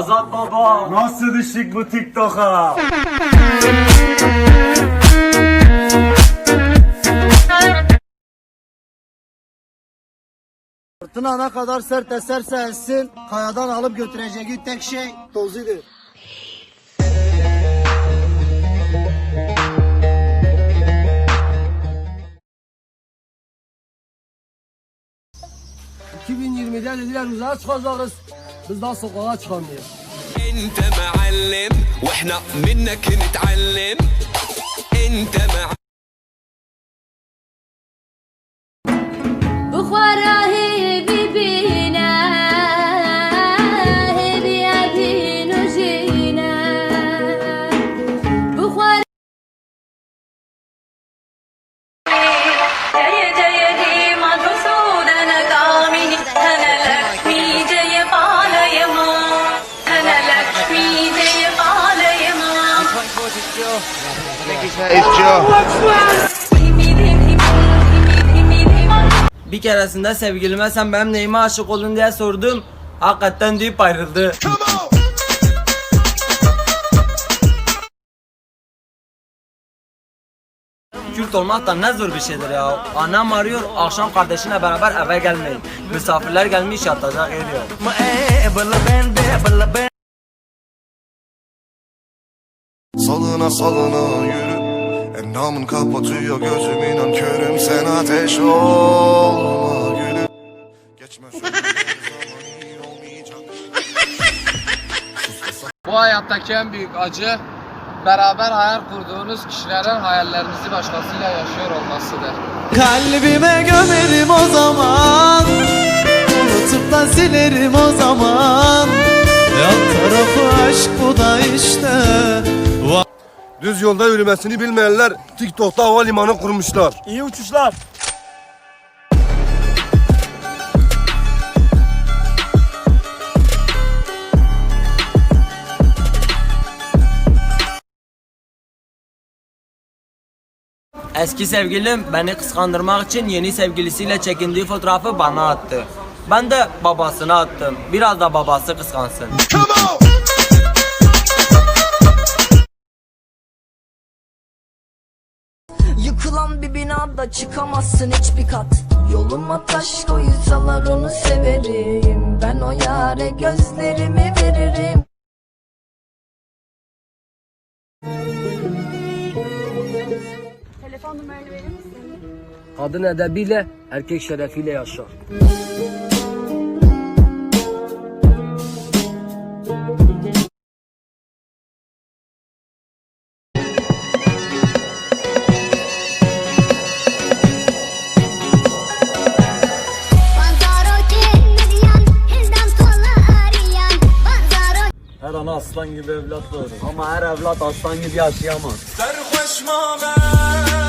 Azat baba. Nasıl düştük bu TikTok'a? Fırtına ne kadar sert eserse essin, kayadan alıp götüreceği tek şey tozudur. ...2020'de dediler uzaya çıkacağız. Biz daha sokağa çıkamıyoruz. انت معلم وإحنا منك نتعلم. انت معلم Bir keresinde sevgilime sen benim neyime aşık oldun diye sordum. Hakikaten deyip ayrıldı. Kürt olmak da ne zor bir şeydir ya. Annem arıyor, akşam kardeşine beraber eve gelmeyin. Misafirler gelmiş yatacak yer. Salına salına yürü. Endamın kapatıyor gözüm inan körüm. Sen ateş olma gülüm. Geçme Bu hayattaki en büyük acı... ...beraber hayal kurduğunuz kişilerin hayallerinizi başkasıyla yaşıyor olmasıdır. Kalbime gömerim o zaman Unutup da silerim o zaman. Yan tarafı aşk bu da işte Düz yolda yürümesini bilmeyenler TikTok'ta havalimanı kurmuşlar İyi uçuşlar. Eski sevgilim beni kıskandırmak için yeni sevgilisiyle çekindiği fotoğrafı bana attı. Ben de babasına attım. Biraz da babası kıskansın. Yıkılan bir binada çıkamazsın hiçbir kat. Yoluma taş koysalar onu severim. Ben o yare gözlerimi veririm. Kadın edebiyle, erkek şerefiyle yaşar. Her ana aslan gibi evlat doğurur. Ama her evlat aslan gibi yaşayamaz. Serhoş mame.